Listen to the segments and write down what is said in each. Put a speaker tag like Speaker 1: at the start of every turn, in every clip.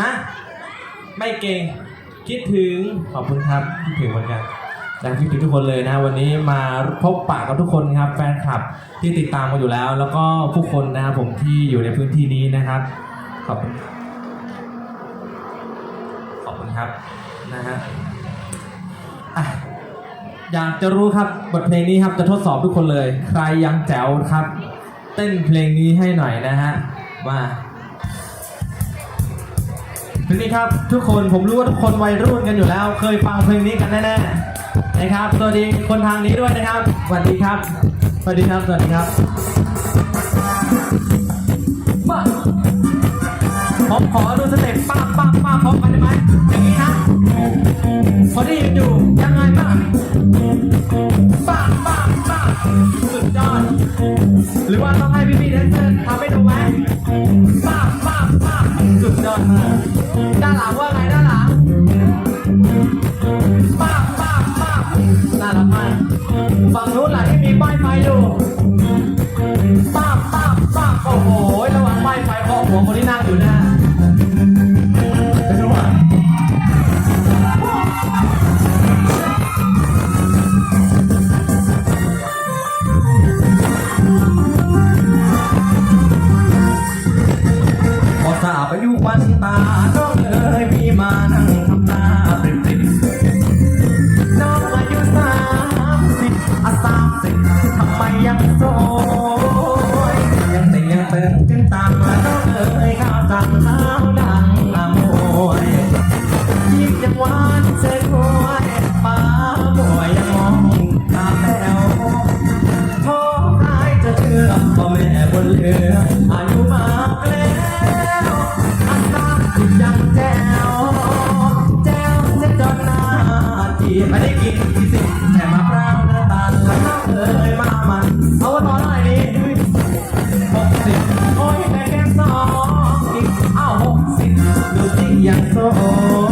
Speaker 1: ฮะไม่เก่งคิดถึงขอบคุณครับคิดถึงเหมือนกันอยากคิดถึงทุกคนเลยนะวันนี้มาพบปะกับทุกคนครับ แฟนคลับที่ติดตามมาอยู่แล้ว แล้วก็ผู้คนนะครับผมที่อยู่ในพื้นที่นี้นะครับ ขอบคุณครับขอบคุณครับนะฮะอยากจะรู้ครับบทเพลงนี้ครับจะทดสอบทุกคนเลย ใครยังแจ๋วครับ เต้นเพลงนี้ให้หน่อยนะฮะมา เพลงนี้ครับทุกคนผมรู้ว่าทุกคนวัยรุ่นกันอยู่แล้ว เคยฟังเพลงนี้กันแน่ๆนะครับสวัสดีคนทางนี้ด้วยนะครับสวัสดีครับสวัสดีครับสวัสดีครับมาผมขอดูสเต็ปป้าป้าป้าพร้อมกันได้ไหมอย่างนี้นะพอได้ยินอยู่ยังไงบ้างป้าป้าป้าสุดยอดหรือว่าต้องให้พี่พี่ๆแดนเซอร์ สุดยอดมากด้านหลังว่าไงด้านหลังป้าบป้าบป้าบน่ารักมากฝั่งนู้นล่ะที่มีป้ายไฟอยู่ป้าบป้าบป้าบโอ้โหระหว่างป้ายไฟของหัวคนที่นั่งอยู่นะเป็ พอสาอายุวันตาน้องเอ๋ยพี่มานั่งทำหน้าปริมปริมน้องอายุสามสิบอะสามสิบทำไมยังโสดยังแต่ยังเติมขึ้นตามมาน้องเอ๋ยข้าวจังข้าวดังอโม ดูสิยังสวย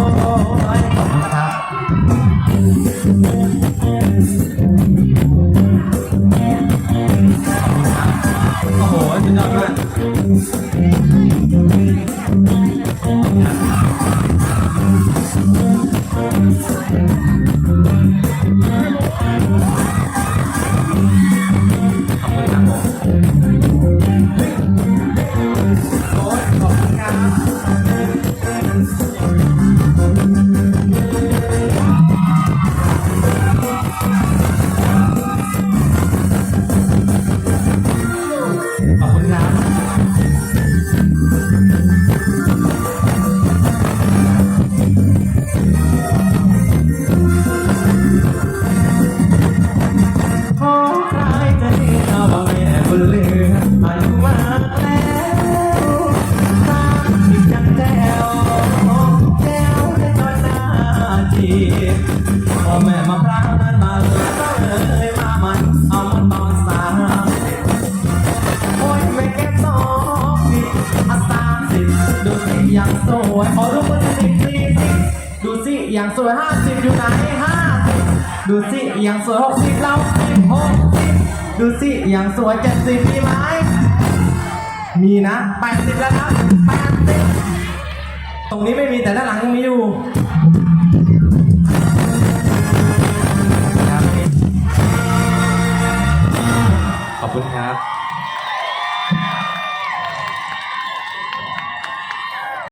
Speaker 1: ยังสวยขอรูปมือสิบสี่สิบดูสิยังสวยห้าสิบอยู่ไหนห้าสิบดูสิอย่างสวยหกสิบเราสิบหกสิบดูสิอย่างสวยเจ็ดสิบมีไหมมีนะแปดสิบแล้วนะแปดสิบตรงนี้ไม่มีแต่ด้านหลังยังมีอยู่ขอบคุณครับ